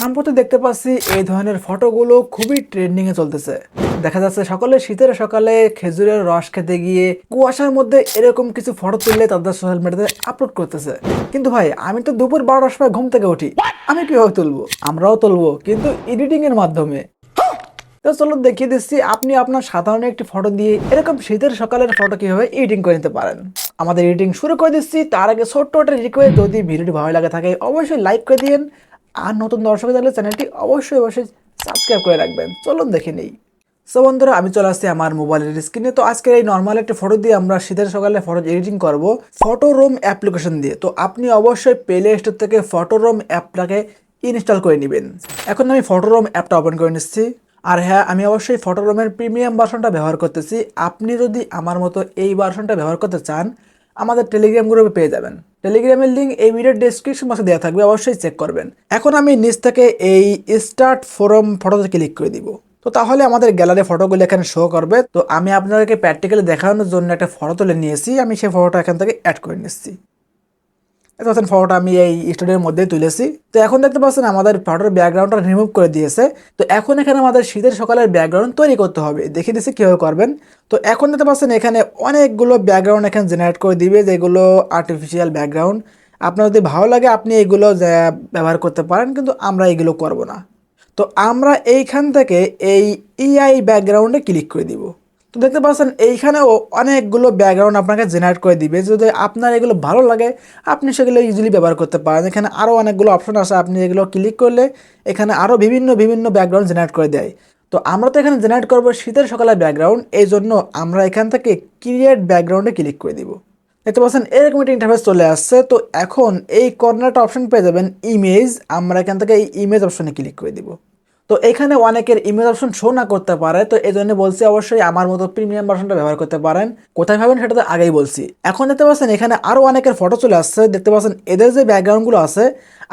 সম্প্রতি দেখতে পাচ্ছি এই ধরনের ফটোগুলো খুবই ট্রেন্ডিং এ চলতেছে। দেখা যাচ্ছে সকালে শীতের সকালে খেজুরের রস খেতে গিয়ে কুয়াশার মধ্যে এরকম কিছু ফটো তুললে তাদের সোশ্যাল মিডিয়াতে আপলোড করতেছে। কিন্তু ভাই আমি তো দুপুর বারোটার সময় ঘুম থেকে উঠি। আমি কীভাবে তুলবো? আমরাও তুলবো কিন্তু এডিটিং এর মাধ্যমে। তো চলো দেখিয়ে দিচ্ছি আপনি আপনার সাধারণ একটি ফটো দিয়ে এরকম শীতের সকালের ফটো কীভাবে এডিটিং করে নিতে পারেন। আমাদের এডিটিং শুরু করে দিচ্ছি তার আগে ছোট্ট একটা রিকোয়েস্ট যদি ভিডিওটি ভালো লাগে থাকে অবশ্যই লাইক করে দিন আর নতুন দর্শক থাকলে চ্যানেলটি অবশ্যই অবশ্যই সাবস্ক্রাইব করে রাখবেন। চলুন দেখে নেই। সো বন্ধুরা, আমি চলে আসছি আমার মোবাইলের স্ক্রিনে তো আজকের এই নর্মাল একটা ফটো দিয়ে আমরা শীতের সকালে ফটো এডিটিং করব ফটো রোম অ্যাপ্লিকেশন দিয়ে। তো আপনি অবশ্যই প্লে স্টোর থেকে ফটো রোম অ্যাপটাকে ইনস্টল করে নেবেন। এখন আমি ফটো রোম অ্যাপটা ওপেন করে নিচ্ছি। আর হ্যাঁ আমি অবশ্যই ফটো রোমের প্রিমিয়াম ভার্সনটা ব্যবহার করতেছি। আপনি যদি আমার মতো এই ভার্সনটা ব্যবহার করতে চান আমাদের টেলিগ্রাম গ্রুপে পেয়ে যাবেন। টেলিগ্রামের লিঙ্ক এই ভিডিওর ডিসক্রিপশন বক্সে দেওয়া থাকবে, অবশ্যই চেক করবেন। এখন আমি নিচ থেকে এই স্টার্ট ফোরাম ফটোতে ক্লিক করে দিব। তো তাহলে আমাদের গ্যালারি ফটোগুলো এখানে শো করবে। তো আমি আপনাদেরকে প্র্যাকটিক্যালি দেখানোর জন্য একটা ফটো তুলে নিয়েছি। আমি সেই ফটোটা এখান থেকে অ্যাড করে নিচ্ছি। দেখতে ফটোটা আমি এই স্টুডিওর মধ্যে তুলেছি। তো এখন দেখতে পাচ্ছেন আমাদের ফটোর ব্যাকগ্রাউন্ডটা রিমুভ করে দিয়েছে। তো এখন এখানে আমাদের শীতের সকালের ব্যাকগ্রাউন্ড তৈরি করতে হবে। দেখিয়ে দিচ্ছি কীভাবে করবেন। তো এখন দেখতে পাচ্ছেন এখানে অনেকগুলো ব্যাকগ্রাউন্ড এখানে জেনারেট করে দিবে, যেগুলো আর্টিফিশিয়াল ব্যাকগ্রাউন্ড আপনার যদি ভালো লাগে, আপনি এগুলো ব্যবহার করতে পারেন, কিন্তু আমরা এগুলো করব না। তো আমরা এইখান থেকে এই ইআই ব্যাকগ্রাউন্ডে ক্লিক করে দিব। তো দেখতে পাচ্ছেন, এইখানেও অনেকগুলো ব্যাকগ্রাউন্ড আপনাকে জেনারেট করে দিবে। যদি আপনার এগুলো ভালো লাগে, আপনি সেগুলো ইজিলি ব্যবহার করতে পারেন। এখানে আরও অনেকগুলো অপশন আছে, আপনি এগুলো ক্লিক করলে এখানে আরও বিভিন্ন বিভিন্ন ব্যাকগ্রাউন্ড জেনারেট করে দেয়। তো আমরা তো এখানে জেনারেট করব শীতের সকালে ব্যাকগ্রাউন্ড এই জন্য আমরা এখান থেকে ক্রিয়েট ব্যাকগ্রাউন্ডে ক্লিক করে দিব। দেখতে পাচ্ছেন, এরকম একটা ইন্টারফেস চলে আসছে। তো এখন এই কর্নারটা অপশন পেয়ে যাবেন ইমেজ আমরা এখান থেকে এই ইমেজ অপশনে ক্লিক করে দিব। তো এখানে অনেকের ইমেজ অপশন শো না করতে পারে, তো এই জন্য বলছি অবশ্যই আমার মতো প্রিমিয়াম ভার্সনটা ব্যবহার করতে পারেন। কোথায় পাবেন সেটা তো আগেই বলছি। এখন দেখতে পাচ্ছেন এখানে আরও অনেকের ফটো চলে আসছে। দেখতে পাচ্ছেন এদের যে ব্যাকগ্রাউন্ডগুলো আছে,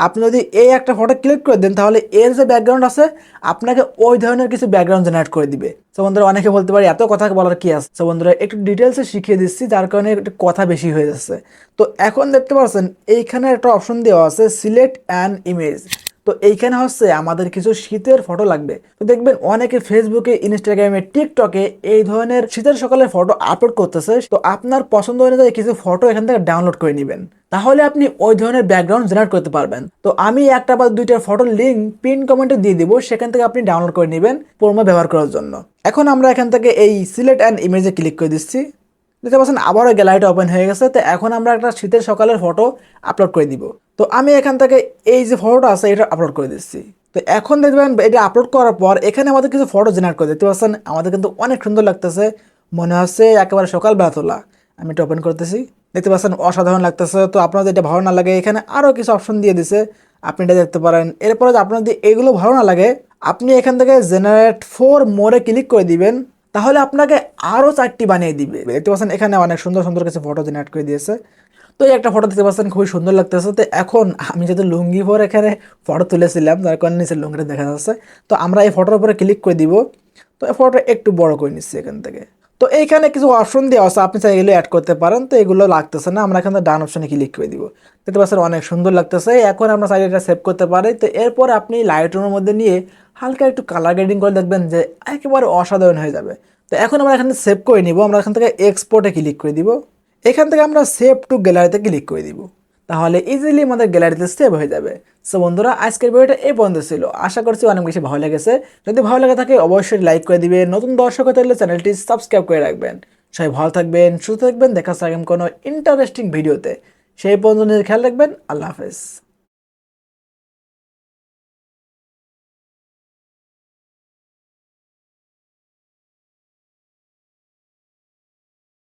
আপনি যদি এই একটা ফটো ক্লিক করে দেন, তাহলে এর যে ব্যাকগ্রাউন্ড আছে, আপনাকে ওই ধরনের কিছু ব্যাকগ্রাউন্ড জেনারেট করে দিবে। তো বন্ধুরা, অনেকে বলতে পারি, এত কথা বলার কি আছে? বন্ধুরা, একটু ডিটেলসে শিখিয়ে দিচ্ছি, যার কারণে একটু কথা বেশি হয়ে যাচ্ছে। তো এখন দেখতে পাচ্ছেন, এইখানে একটা অপশন দেওয়া আছে সিলেক্ট অ্যান ইমেজ তো এইখানে হচ্ছে আমাদের কিছু শীতের ফটো লাগবে। তো দেখবেন অনেকে ফেসবুকে ইনস্টাগ্রামে টিকটকে এই ধরনের শীতের সকালে ফটো আপলোড করতেছে। তো আপনার পছন্দ অনুযায়ী কিছু ফটো এখান থেকে ডাউনলোড করে নেবেন। তাহলে আপনি ওই ধরনের ব্যাকগ্রাউন্ড জেনারেট করতে পারবেন। তো আমি একটা বা দুইটা ফটো লিঙ্ক পিন কমেন্টে দিয়ে দিব, সেখান থেকে আপনি ডাউনলোড করে নেবেন প্রোমো ব্যবহার করার জন্য। এখন আমরা এখান থেকে এই সিলেক্ট অ্যান্ড ইমেজে ক্লিক করে দিচ্ছি। দেখতে পাচ্ছেন, আবারও গ্যালারিটা ওপেন হয়ে গেছে। তো এখন আমরা একটা শীতের সকালের ফটো আপলোড করে দিব তো আমি এখান থেকে এই যে ফটোটা আছে, এটা আপলোড করে দিচ্ছি। তো এখন দেখবেন, এটা আপলোড করার পর এখানে আমাদের কিছু ফটো জেনারেট করে দেখতে পাচ্ছেন। আমাদের কিন্তু অনেক সুন্দর লাগতেছে। মনে হচ্ছে একেবারে সকালবেলা তোলা আমি এটা ওপেন করতেছি। দেখতে পাচ্ছেন, অসাধারণ লাগতেছে। তো আপনাদের এটা ভালো না লাগে, এখানে আরও কিছু অপশন দিয়ে দিছে। আপনি এটা দেখতে পারেন। এরপরে আপনার যদি এগুলো ভালো না লাগে, আপনি এখান থেকে জেনারেট ফোর মোরে ক্লিক করে দিবেন। তাহলে আপনাকে আরও চারটি বানিয়ে দিবে। দেখতে পাচ্ছেন, এখানে অনেক সুন্দর সুন্দর কিছু ফটো জেনারেট করে দিয়েছে। তো এই একটা ফটো দেখতে পাচ্ছেন, খুবই সুন্দর লাগতেছে। তো এখন আমি যেহেতু লুঙ্গি পরে এখানে ফটো তুলেছিলাম যার কারণে নিচে লুঙ্গিটা দেখা যাচ্ছে। তো আমরা এই ফটোর উপরে ক্লিক করে দিব। তো এই ফটোটা একটু বড় করে নিচ্ছি এখান থেকে। তো এইখানে কিছু অপশন দেওয়া আছে, আপনি চাই এগুলো অ্যাড করতে পারেন। তো এগুলো লাগতেছে না, আমরা এখানে ডান অপশনে ক্লিক করে দিব। দেখতে পাচ্ছেন অনেক সুন্দর লাগতেছে। এখন আমরা চাইলে এটা সেভ করতে পারি। তো এরপর আপনি লাইট রুমের মধ্যে নিয়ে হালকা একটু কালার গ্রেডিং করে দেখবেন যে একেবারে অসাধারণ হয়ে যাবে। তো এখন আমরা এখানে সেভ করে নিব। আমরা এখান থেকে এক্সপোর্টে ক্লিক করে দিব। এখান থেকে আমরা সেভ টু গ্যালারিতে ক্লিক করে দিব। তাহলে ইজিলি আমাদের গ্যালারিতে সেভ হয়ে যাবে। সো বন্ধুরা, আজকের ভিডিওটা এই পর্যন্ত ছিল। আশা করছি অনেক বেশি ভালো লেগেছে। যদি ভালো লাগে থাকে, অবশ্যই লাইক করে দিবে নতুন দর্শক হতে হলে চ্যানেলটি সাবস্ক্রাইব করে রাখবেন। সবাই ভালো থাকবেন, সুস্থ থাকবেন। দেখা সাকিম কোনো ইন্টারেস্টিং ভিডিওতে সেই পর্যন্ত খেয়াল রাখবেন। আল্লাহ হাফেজ।